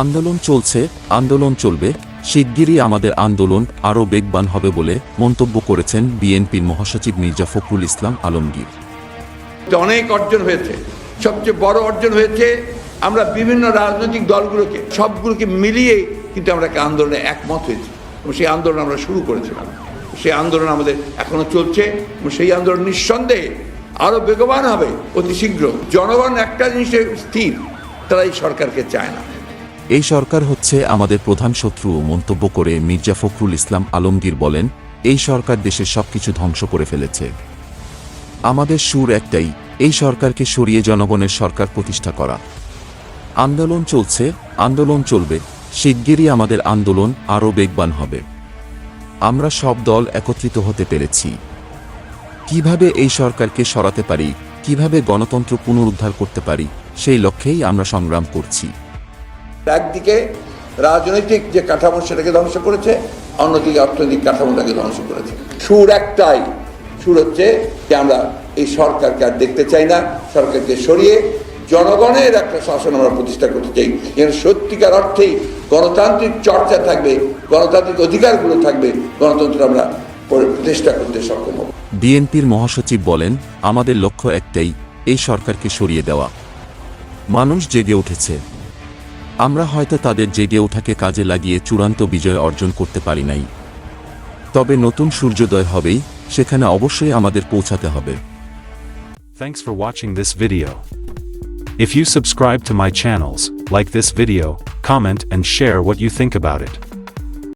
আন্দোলন চলছে, আন্দোলন চলবে, শিগগিরই আমাদের আন্দোলন আরও বেগবান হবে বলে মন্তব্য করেছেন বিএনপির মহাসচিব মির্জা ফখরুল ইসলাম আলমগীর। অনেক অর্জন হয়েছে, সবচেয়ে বড় অর্জন হয়েছে আমরা বিভিন্ন রাজনৈতিক দলগুলোকে, সবগুলোকে মিলিয়ে কিন্তু আমরা আন্দোলনে একমত হয়েছি এবং সেই আন্দোলন আমরা শুরু করেছিলাম। সেই আন্দোলন আমাদের এখনও চলছে এবং সেই আন্দোলন নিঃসন্দেহে আরও বেগবান হবে অতি শীঘ্র। জনগণ একটা জিনিসে স্থির তারা এই সরকারকে চায় না। এই সরকার হচ্ছে আমাদের প্রধান শত্রু মন্তব্য করে মির্জা ফখরুল ইসলাম আলমগীর বলেন, এই সরকার দেশের সবকিছু ধ্বংস করে ফেলেছে। আমাদের সুর একটাই, এই সরকারকে সরিয়ে জনগণের সরকার প্রতিষ্ঠা করা। আন্দোলন চলছে, আন্দোলন চলবে, শিগগিরই আমাদের আন্দোলন আরও বেগবান হবে। আমরা সব দল একত্রিত হতে পেরেছি। কীভাবে এই সরকারকে সরাতে পারি, কীভাবে গণতন্ত্র পুনরুদ্ধার করতে পারি, সেই লক্ষ্যেই আমরা সংগ্রাম করছি। একদিকে রাজনৈতিক যে কাঠামো সেটাকে ধ্বংস করেছে, অন্যদিকে অর্থনৈতিক কাঠামোটাকে ধ্বংস করেছে। সুর একটাই। সুর হচ্ছে যে আমরা এই সরকারকে আর দেখতে চাই না, সরকারকে সরিয়ে জনগণের একটা শাসন আমরা প্রতিষ্ঠা করতে চাই। এখানে সত্যিকার অর্থেই গণতান্ত্রিক চর্চা থাকবে, গণতান্ত্রিক অধিকারগুলো থাকবে, গণতন্ত্র আমরা প্রতিষ্ঠা করতে সক্ষম হব। বিএনপির মহাসচিব বলেন, আমাদের লক্ষ্য একটাই, এই সরকারকে সরিয়ে দেওয়া। মানুষ জেগে উঠেছে। আমরা হয়তো তাদের জেগে ওঠাকে কাজে লাগিয়ে চূড়ান্ত বিজয় অর্জন করতে পারি নাই তবে নতুন সূর্যোদয় হবেই সেখানে অবশ্যই আমাদের পৌঁছাতে হবে Thanks for watching this video. If you subscribe to my channels, like this video, comment and share what you think about it.